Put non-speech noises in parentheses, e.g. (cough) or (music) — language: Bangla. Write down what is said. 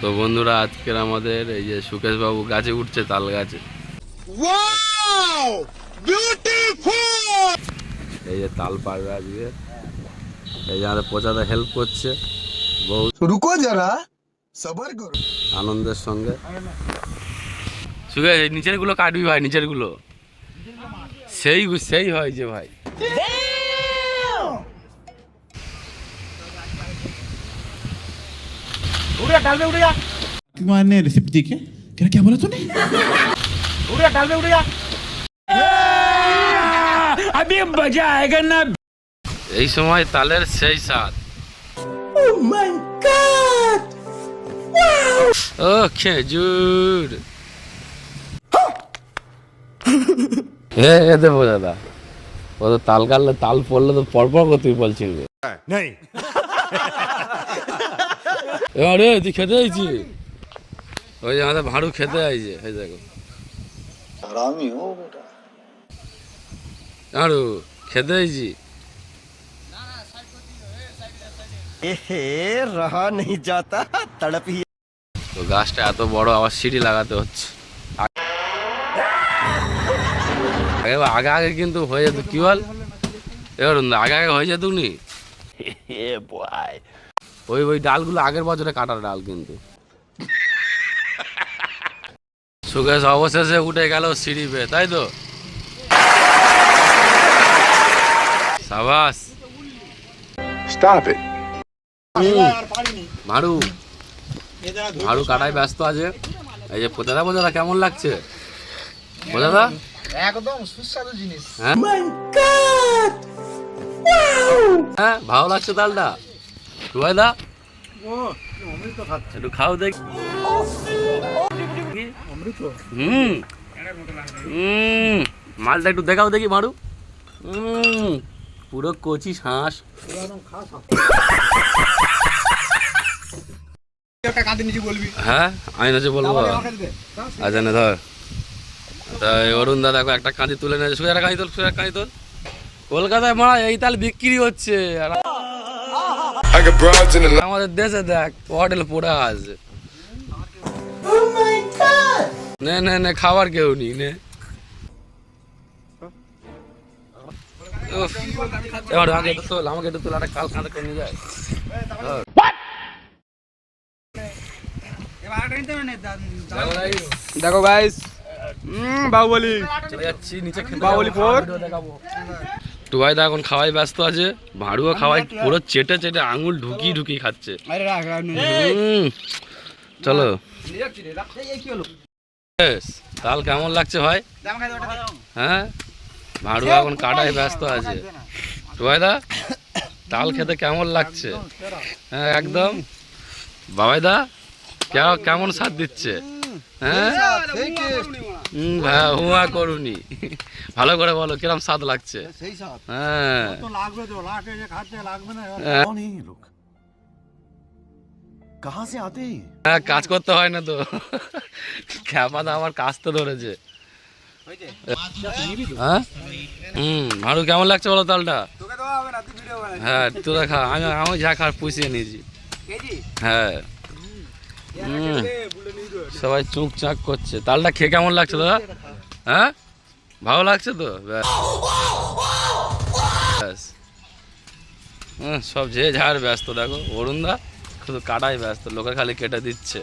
তো বন্ধুরা আজকের আমাদের এই যে সুকেশ বাবু গাছে উঠছে তাল গাছে। এই যে তাল পারবে আজকে। এই যে আমাদের প্রচাদা হেল্প করছে। বহু রুকো যারা সবার করো। আনন্দের সঙ্গে। সুকেশ নিচেরগুলো কাটবি ভাই নিচেরগুলো সেই সেই হয় যে ভাই। कुमार ने रिसिप्ट दी क्या क्या क्या बोला तूने এই সময় তালের সেই স্বাদ ও খেজুর (laughs) এ এ দেবো দাদা ও তো তাল কাটলে তাল পড়লে তো পরপর করে তুই বলছিস আরে তুই খেতে আইছি ওই যে আমাদের খেতে আইছে খেতে আইছি। রহা নেই যাতা তড়পি তো গাছটা এত বড় আবার সিঁড়ি লাগাতে হচ্ছে। আগে আগে আগে কিন্তু হয়ে যেত কি বল? এবার আগে আগে হয়ে যেত নি? ওই ওই ডালগুলো আগের বছরে কাটার ডাল কিন্তু। সুকেশ অবশেষে উঠে গেল সিঁড়ি পেয়ে তাই তো? সাবাস। Stop it. মারু। মারু কাটায় ব্যস্ত আছে। এই যে পোতাদা বোঝাদা কেমন লাগছে? বোঝাদা একদম সুস্বাদু জিনিস। হ্যাঁ, oh হ্যাঁ ভালো লাগছে ডালটা? রুবাই দা একটু খাও দেখ। হুম। হুম। মালটা একটু দেখাও দেখি মারু। হুম। পুরো কচি শ্বাস হ্যাঁ আমি নাচে বলব। আচ্ছা না ধর। তা অরুণ দাদা একটা কাঁদি তুলে নিয়েছে সুজা কাঁদি তোল সুজা কাঁদি তোল। কলকাতায় মারা এই তাল বিক্রি হচ্ছে। আর আমাদের দেশে দেখ হোটেল পড়ে আছে। নে নে নে খাবার কেউ নি নে। এবার আমাকে একটু তোল আমাকে একটু তোল একটা কাল কাঁদে করে নিয়ে যায়। দেখো গাইস বাহুবলি। চলে নিচে বাহুবলি যাব, four। দেখাবো। টুবাইদা এখন খাওয়াই ব্যস্ত আছে। ভাড়ুও খাওয়াই পুরো চেটে চেটে আঙুল ঢুকিয়ে ঢুকিয়ে খাচ্ছে। চলো। তাল কেমন লাগছে ভাই? হ্যাঁ? ভাড়ু এখন কাটায় ব্যস্ত আছে। টুবাইদা তাল খেতে কেমন লাগছে? হ্যাঁ একদম। বাবাইদা কে- কেমন স্বাদ দিচ্ছে? হ্যাঁ? হুম করুনি। ভালো করে বলো কিরম স্বাদ লাগছে? হ্যাঁ, হ্যাঁ।, হ্যাঁ।, হ্যাঁ কাজ করতে হয় না তো। খ্যাপা আমার কাজ তো ধরেছে। ভাড়ু হুম আরু কেমন লাগছে বলো তালটা? হ্যাঁ তুই খা আমি আমি যা খা পুষিয়ে নিয়েছি। হ্যাঁ। সবাই চুক চাক করছে। তালটা খেয়ে কেমন লাগছে দাদা? হ্যাঁ? ভালো লাগছে তো? ব্যাস। সব যে ঝাড় ব্যস্ত, দেখো অরুণদা শুধু কাটাই ব্যস্ত লোকের খালি কেটে দিচ্ছে।